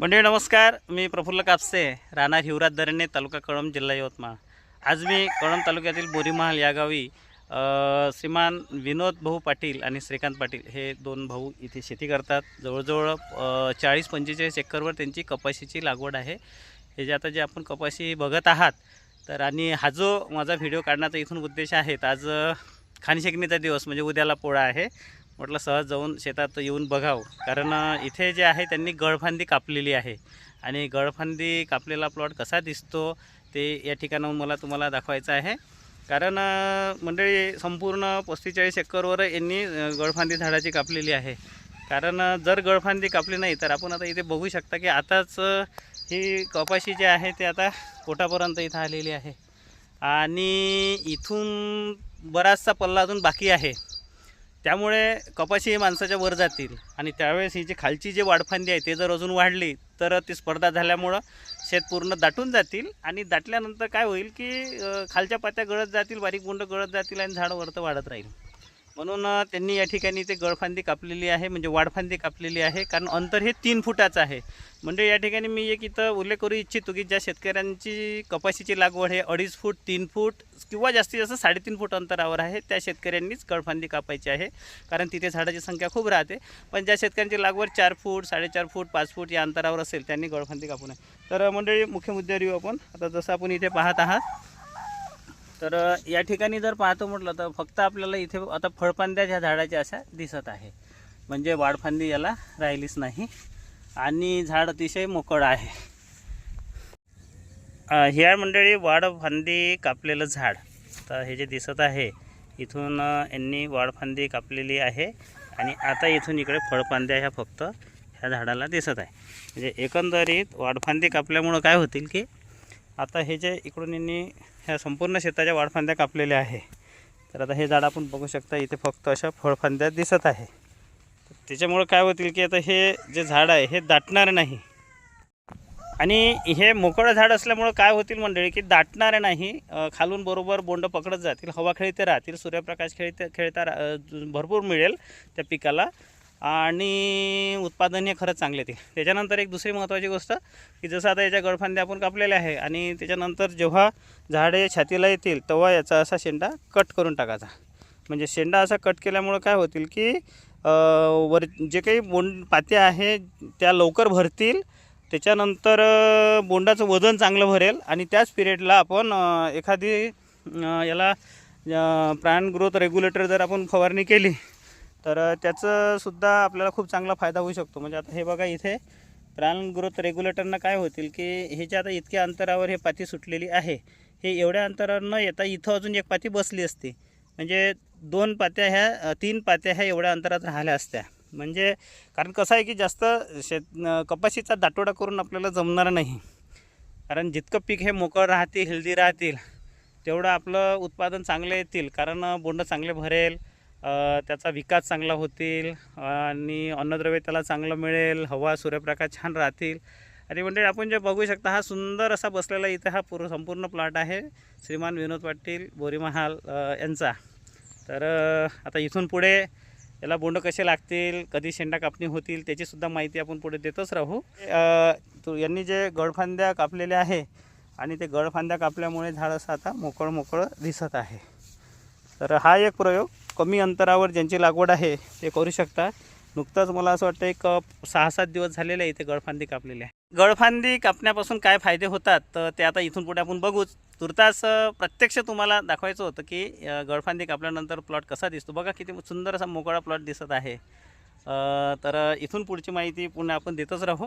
मंडळी नमस्कार. मी प्रफुल्ल कापसे राहणार हिवरात दरणे तालुका कळंब जिल्हा यवतमाळ. आज मी कळंब तालुक्यातील बोरीमहाल या गावी श्रीमान विनोद भाऊ पाटील आणि श्रीकांत पाटील हे दोन भाऊ इथे शेती करतात. जवळजवळ चाळीस पंचेचाळीस एकरवर त्यांची कपाशीची लागवड आहे. हे जे आता जे आपण कपाशी बघत आहात तर आणि हा जो माझा व्हिडिओ काढण्याचा इथून उद्देश आहे आज खानशेकणीचा दिवस म्हणजे उद्याला पोळा आहे. म्हटलं सहज जाऊन शेतात येऊन बघावं. कारण इथे जे आहे त्यांनी गळफांदी कापलेली आहे. आणि गळफांदी कापलेला प्लॉट कसा दिसतो ते या ठिकाणाहून मला तुम्हाला दाखवायचं आहे. कारण मंडळी संपूर्ण पस्तीचाळीस एकरवर यांनी गळफांदी झाडाची कापलेली आहे. कारण जर गळफांदी कापली नाही तर आपण आता इथे बघू शकता की आताच ही कपाशी जी आहे ते आता पोटापर्यंत इथं आलेली आहे. आणि इथून बराचसा पल्ला अजून बाकी आहे. त्यामुळे कपाशी ही माणसाच्या वर जातील. आणि त्यावेळेस ही जी खालची जी वाढफांदी आहे ते जर अजून वाढली तर ती स्पर्धा झाल्यामुळं शेत पूर्ण दाटून जातील. आणि दाटल्यानंतर काय होईल की खालच्या पात्या गळत जातील बारीक बोंड गळत जातील आणि झाड वरतं वाढत राहील. म्हणून त्यांनी या ठिकाणी ते गळफांदी कापलेली आहे म्हणजे वाडफांदी कापलेली आहे कारण अंतर हे तीन फुटाचं आहे. म्हणजे या ठिकाणी मी एक इथं उल्लेख करू इच्छितो की ज्या शेतकऱ्यांची कपाशीची लागवड हे अडीच फूट तीन फूट किंवा जास्तीत जास्त साडेतीन फूट अंतरावर आहे त्या शेतकऱ्यांनीच गळफांदी कापायची आहे कारण तिथे झाडाची संख्या खूप राहते. पण ज्या शेतकऱ्यांची लागवड चार फूट साडेचार फूट पाच फूट या अंतरावर असेल त्यांनी गळफांदी कापू नये. तर मंडळी मुख्य मुद्द्यावर येऊ आपण. आता जसं आपण इथे पाहत आहात तर या ठिकाणी जर पाहतो म्हटलं तर फक्त आपल्याला इथे आता फळफांद्या ह्या झाडाच्या अशा दिसत आहे. म्हणजे वाडफांदी याला राहिलीच नाही. आणि झाड अतिशय मोकळ आहे. ह्या मंडळी वाडफांदी कापलेलं झाड. तर हे जे दिसत आहे इथून यांनी वाडफांदी कापलेली आहे. आणि आता इथून इकडे फळफांद्या ह्या फक्त ह्या झाडाला दिसत आहे. म्हणजे एकंदरीत वाढफांदी कापल्यामुळं काय होतील की आता हे जे इकडून यांनी ह्या संपूर्ण शेताच्या वाढफांद्या कापलेल्या आहे. तर आता हे झाड आपण बघू शकता इथे फक्त अशा फळफांद्या दिसत आहे. त्याच्यामुळं काय होतील की आता हे जे झाड आहे हे दाटणार नाही. आणि हे मोकळं झाड असल्यामुळं काय होतील मंडळी की दाटणार नाही. खालून बरोबर बोंड पकडत जातील हवा खेळते राहतील सूर्यप्रकाश खेळते खेळता रा- भरपूर मिळेल त्या पिकाला. आणि उत्पादन हे खरंच चांगले येतील त्याच्यानंतर एक दुसरी महत्त्वाची गोष्ट की जसं आता याच्या गडफांद्या आपण कापलेल्या आहे आणि त्याच्यानंतर जेव्हा झाडे छातीला येतील तेव्हा याचा असा शेंडा कट करून टाकायचा. म्हणजे शेंडा असा कट केल्यामुळं काय होतील की वर जे काही बोंड पात्या आहे त्या लवकर भरतील त्याच्यानंतर बोंडाचं वजन चांगलं भरेल आणि त्याच पिरियडला आपण एखादी याला प्राण ग्रोथ रेग्युलेटर जर आपण फवारणी केली तर त्याचंसुद्धा आपल्याला खूप चांगला फायदा होऊ शकतो. म्हणजे आता हे बघा इथे प्राण ग्रोथ रेग्युलेटरनं काय होतील की हे जे आता इतक्या अंतरावर हे पाती सुटलेली आहे हे एवढ्या अंतरावर न येता इथं अजून एक पाती बसली असती. म्हणजे दोन पात्या ह्या तीन पात्या ह्या एवढ्या अंतरात राहिल्या असत्या. म्हणजे कारण कसं आहे की जास्त शेत कपाशीचा दाटोडा करून आपल्याला जमणार नाही. कारण जितकं पीक हे मोकळं राहतील हेल्दी राहतील तेवढं आपलं उत्पादन चांगले येतील. कारण बोंड चांगले भरेल त्याचा विकास चांगला होतील आणि अन्नद्रव्य त्याला चांगलं मिळेल हवा सूर्यप्रकाश छान राहतील. आणि म्हणजे आपण जे बघू शकता हा सुंदर असा बसलेला इथे हा पूर्ण संपूर्ण प्लॉट आहे. श्रीमान विनोद पाटील बोरीमहाल यांचा. तर आता इथून पुढे याला बोंड कसे लागतील कधी शेंडा कापणी होतील त्याचीसुद्धा माहिती आपण पुढे देतच राहू. तू यांनी जे गळफांद्या कापलेल्या आहे आणि ते गळफांद्या कापल्यामुळे झाड असं आता मोकळं मोकळं दिसत आहे. तर हा एक प्रयोग कमी अंतरावर ज्यांची लागवड आहे ते करू शकता नुकतंच मला असं वाटतं एक सहा सात दिवस झालेले आहे इथे गळफांदी कापलेली. आहे गळफांदी कापण्यापासून काय फायदे होतात? तर ते आता इथून पुढे आपण बघूच. तुर्तास प्रत्यक्ष तुम्हाला दाखवायचं होतं की गळफांदी कापल्यानंतर प्लॉट कसा दिसतो. बघा किती सुंदर असा मोकळा प्लॉट दिसत आहे. तर इथून पुढची माहिती पुन्हा आपण देतच राहू.